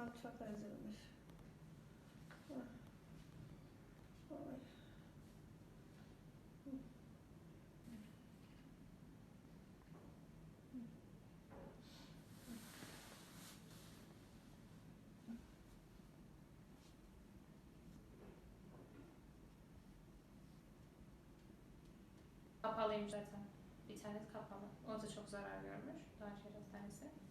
Kafam çok ezilmiş. Ay. Kapalıymış zaten. Tanesi kapalı. O da çok zarar görmüş. Doğanşehir Hastanesi.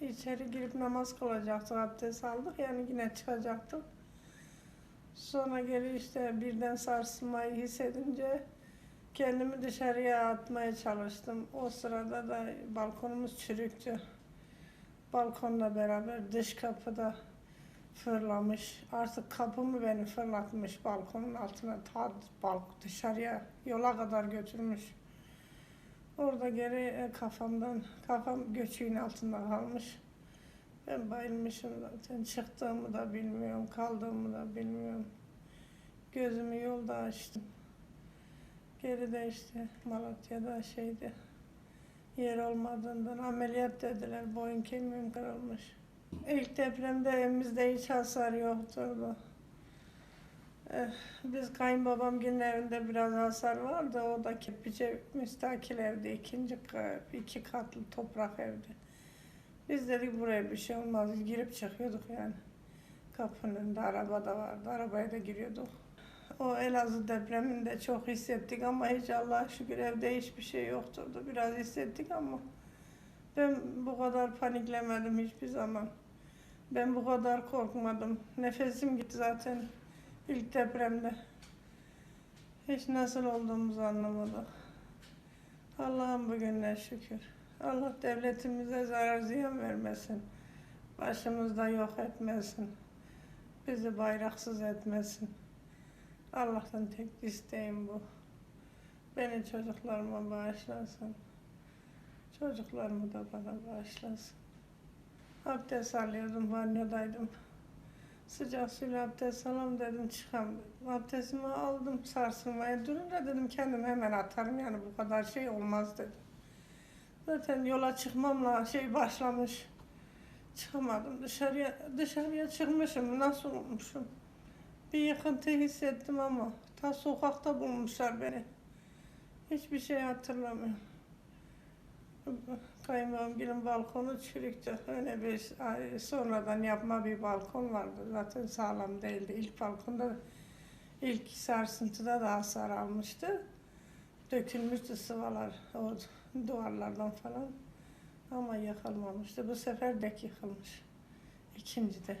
İçeri girip namaz kılacaktık, abdest aldık. Yani yine çıkacaktık. Sonra geri işte birden sarsılmayı hissedince kendimi dışarıya atmaya çalıştım. O sırada da balkonumuz çürüktü. Balkonla beraber dış kapıda fırlamış. Artık kapımı beni fırlatmış balkonun altına ta balk dışarıya yola kadar götürmüş. Orada geri e, kafamdan, kafam göçüğün altında kalmış. Ben bayılmışım zaten. Çıktığımı da bilmiyorum, kaldığımı da bilmiyorum. Gözümü yolda açtım. Geride işte Malatya'da şeydi. Yer olmadığından ameliyat dediler. Boyun kemiğim kırılmış. İlk depremde evimizde hiç hasar yoktu. Eh, Biz kayınbabam günün evinde biraz hasar vardı. O da kepiçe müstakil evde. ikinci iki katlı toprak evde. Biz dedik buraya bir şey olmaz. Girip çıkıyorduk yani. Kapının önünde araba da vardı. Arabaya da giriyorduk. O Elazığ depreminde çok hissettik ama hiç Allah'a şükür evde hiçbir şey yoktu. Biraz hissettik ama ben bu kadar paniklemedim hiçbir zaman. Ben bu kadar korkmadım. Nefesim gitti zaten ilk depremde. Hiç nasıl olduğumuzu anlamadık. Allah'ım bugünler şükür. Allah devletimize zarar ziyan vermesin. Başımızda yok etmesin. Bizi bayraksız etmesin. Allah'tan tek isteğim bu. Beni çocuklarıma bağışlasın. Çocuklarımı da bana bağışlasın. Abdest alıyordum, banyodaydım. Sıcak suyla abdest alalım dedim, çıkam dedim. Abdestimi aldım, sarsılmaya durunca dedim kendim hemen atarım yani bu kadar şey olmaz dedim. Zaten yola çıkmamla şey başlamış. Çıkamadım dışarıya, dışarıya çıkmışım, nasıl olmuşum? Bir yıkıntı hissettim ama ta sokakta bulmuşlar beni. Hiçbir şey hatırlamıyorum. Kayınbabamgilin balkonu çürüktü. Öyle bir sonradan yapma bir balkon vardı. Zaten sağlam değildi. İlk balkonda ilk sarsıntıda da hasar. Dökülmüştü sıvalar o duvarlardan falan. Ama yıkılmamıştı. Bu sefer dek yıkılmış. İkincide.